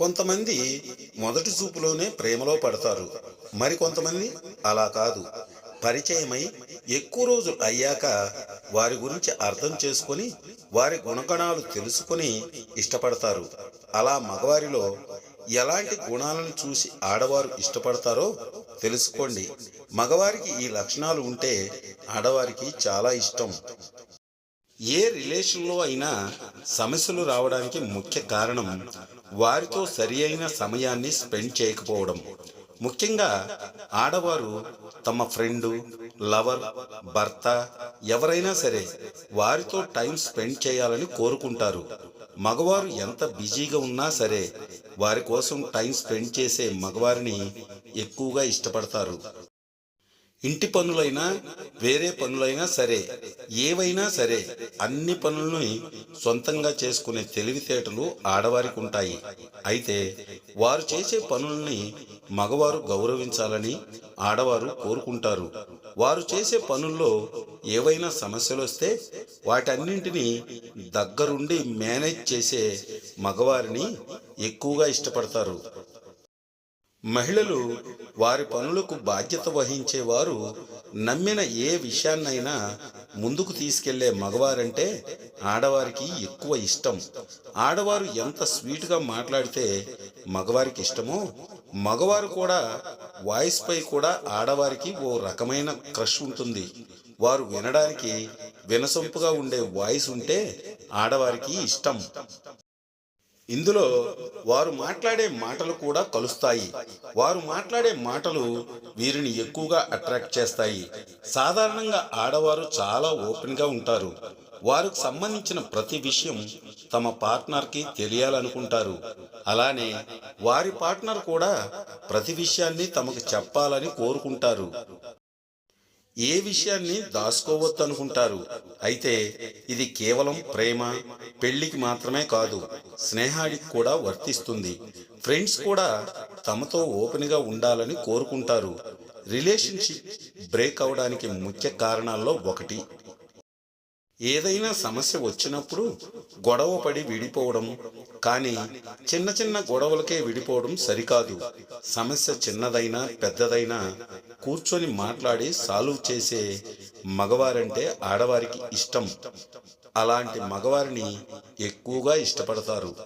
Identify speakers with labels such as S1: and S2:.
S1: కొంతమంది మొదటి చూపులోనే ప్రేమలో పడతారు. మరి కొంతమంది అలా కాదు. పరిచయమై ఎక్కువ రోజులు అయ్యాక వారి గురించి అర్థం చేసుకొని వారి గుణగణాలు తెలుసుకొని ఇష్టపడతారు. అలా మగవారిలో ఎలాంటి గుణాలను చూసి ఆడవారు ఇష్టపడతారో తెలుసుకోండి. మగవారికి ఈ లక్షణాలు ఉంటే ఆడవారికి చాలా ఇష్టం. ఏ రిలేషన్లో అయినా సమస్యలు రావడానికి ముఖ్య కారణం వారితో సరి అయిన సమయాన్ని స్పెండ్ చేయకపోవడం. ముఖ్యంగా ఆడవారు తమ ఫ్రెండు లవర్ భర్త ఎవరైనా సరే వారితో టైం స్పెండ్ చేయాలని కోరుకుంటారు. మగవారు ఎంత బిజీగా ఉన్నా సరే వారి కోసం టైం స్పెండ్ చేసే మగవారిని ఎక్కువగా ఇష్టపడతారు. ఇంటి పనులైనా వేరే పనులైనా సరే ఏవైనా సరే అన్ని పనులని సొంతంగా చేసుకునే తెలివితేటలు ఆడవారికి ఉంటాయి అయితే వారు చేసే పనుల్ని మగవారు గౌరవించాలని ఆడవారు కోరుకుంటారు. వారు చేసే పనుల్లో ఏవైనా సమస్యలు వస్తే వాటన్నింటినీ దగ్గరుండి మేనేజ్ చేసే మగవారిని ఎక్కువగా ఇష్టపడతారు. మహిళలు వారి పనులకు బాధ్యత వహించేవారు నమ్మిన ఏ విషయాన్నైనా ముందుకు తీసుకెళ్ళే మగవారంటే ఆడవారికి ఎక్కువ ఇష్టం. ఆడవారు ఎంత స్వీట్గా మాట్లాడితే మగవారికి ఇష్టమో మగవారు కూడా వాయిస్ పై కూడా ఆడవారికి ఓ రకమైన క్రష్ ఉంటుంది. వారు వినడానికి వినసొంపుగా ఉండే వాయిస్ ఉంటే ఆడవారికి ఇష్టం. ఇందులో వారు మాట్లాడే మాటలు కూడా కలుస్తాయి. వారు మాట్లాడే మాటలు వీరిని ఎక్కువగా అట్రాక్ట్ చేస్తాయి. సాధారణంగా ఆడవారు చాలా ఓపెన్గా ఉంటారు. వారికి సంబంధించిన ప్రతి విషయం తమ పార్ట్నర్కి తెలియాలనుకుంటారు. అలానే వారి పార్ట్నర్ కూడా ప్రతి విషయాన్ని తమకు చెప్పాలని కోరుకుంటారు. ఏ విషయాన్ని దాచుకోవద్దు అనుకుంటారు అయితే ఇది కేవలం ప్రేమ పెళ్ళికి మాత్రమే కాదు స్నేహానికి కూడా వర్తిస్తుంది. ఫ్రెండ్స్ కూడా తమతో ఓపెన్గా ఉండాలని కోరుకుంటారు. రిలేషన్షిప్ బ్రేక్ అవడానికి ముఖ్య కారణాల్లో ఒకటి. ఏదైనా సమస్య వచ్చినప్పుడు గొడవ పడి విడిపోవడం. కానీ చిన్న చిన్న గొడవలకే విడిపోవడం సరికాదు. సమస్య చిన్నదైనా పెద్దదైనా కూర్చొని మాట్లాడి సాల్వ్ చేసే మగవారంటే ఆడవారికి ఇష్టం. అలాంటి మగవారిని ఎక్కువగా ఇష్టపడతారు.